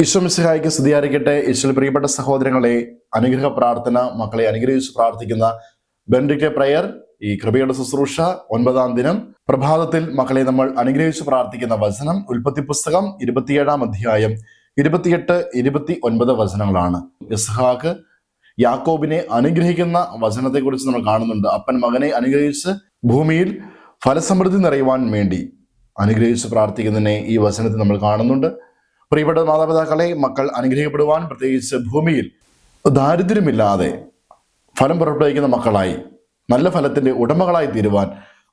ഈശ്വമിസിഹായിക്ക് സ്തുതിയായിരിക്കട്ടെ. ഈശ്വൽ പ്രിയപ്പെട്ട സഹോദരങ്ങളെ അനുഗ്രഹ പ്രാർത്ഥന മക്കളെ അനുഗ്രഹിച്ച് പ്രാർത്ഥിക്കുന്ന ബെൻഡിക്റ്റ് പ്രയർ ഈ കൃപയുടെ ശുശ്രൂഷ ഒൻപതാം ദിനം. പ്രഭാതത്തിൽ മക്കളെ നമ്മൾ അനുഗ്രഹിച്ച് പ്രാർത്ഥിക്കുന്ന വചനം ഉൽപ്പത്തി പുസ്തകം ഇരുപത്തിയേഴാം അധ്യായം ഇരുപത്തിയെട്ട് ഇരുപത്തി ഒൻപത് വചനങ്ങളാണ്. ഇസ്ഹാക്ക് യാക്കോബിനെ അനുഗ്രഹിക്കുന്ന വചനത്തെക്കുറിച്ച് നമ്മൾ കാണുന്നുണ്ട്. അപ്പൻ മകനെ അനുഗ്രഹിച്ച് ഭൂമിയിൽ ഫലസമൃദ്ധി നിറയുവാൻ വേണ്ടി അനുഗ്രഹിച്ച് പ്രാർത്ഥിക്കുന്നതിനെ ഈ വചനത്തിൽ നമ്മൾ കാണുന്നുണ്ട്. പ്രിയപ്പെട്ട മാതാപിതാക്കളെ മക്കൾ അനുഗ്രഹിക്കപ്പെടുവാൻ പ്രത്യേകിച്ച് ഭൂമിയിൽ ദാരിദ്ര്യമില്ലാതെ ഫലം പുറപ്പെടുവിക്കുന്ന മക്കളായി നല്ല ഫലത്തിന്റെ ഉടമകളായി തീരുവാൻ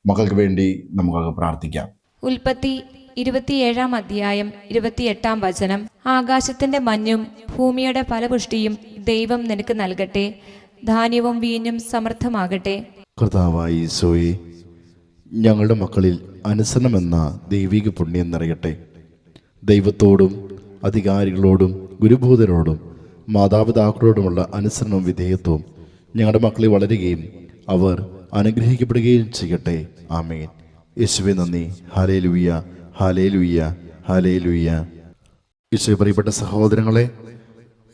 മക്കൾക്ക് വേണ്ടി നമുക്ക് പ്രാർത്ഥിക്കാം. ഉൽപ്പത്തി ഇരുപത്തിയേഴാം അധ്യായം ഇരുപത്തിയെട്ടാം വചനം. ആകാശത്തിന്റെ മഞ്ഞും ഭൂമിയുടെ ഫലപുഷ്ടിയും ദൈവം നിനക്ക് നൽകട്ടെ. ധാന്യവും വീഞ്ഞും സമൃദ്ധമാകട്ടെ. കർത്താവായ ഈശോയെ ഞങ്ങളുടെ മക്കളിൽ അനുസരണമെന്ന ദൈവിക പുണ്യം നിറയട്ടെ. ദൈവത്തോടും അധികാരികളോടും ഗുരുഭൂതരോടും മാതാപിതാക്കളോടുമുള്ള അനുസരണവും വിധേയത്വവും ഞങ്ങളുടെ മക്കളെ വളരുകയും അവർ അനുഗ്രഹിക്കപ്പെടുകയും ചെയ്യട്ടെ. ആമേൻ. യേശുവെ നന്ദി. ഹാലേ ലുയ്യ ഹാലേ ലുയ്യ ഹാലേ ലുയ്യ യേശു പ്രിയപ്പെട്ട സഹോദരങ്ങളെ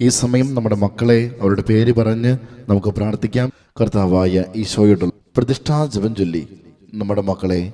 ഈ സമയം നമ്മുടെ മക്കളെ അവരുടെ പേര് പറഞ്ഞ് നമുക്ക് പ്രാർത്ഥിക്കാം. കർത്താവായ ഈശോയുടെ പ്രതിഷ്ഠാ ജപം ചൊല്ലി നമ്മുടെ മക്കളെ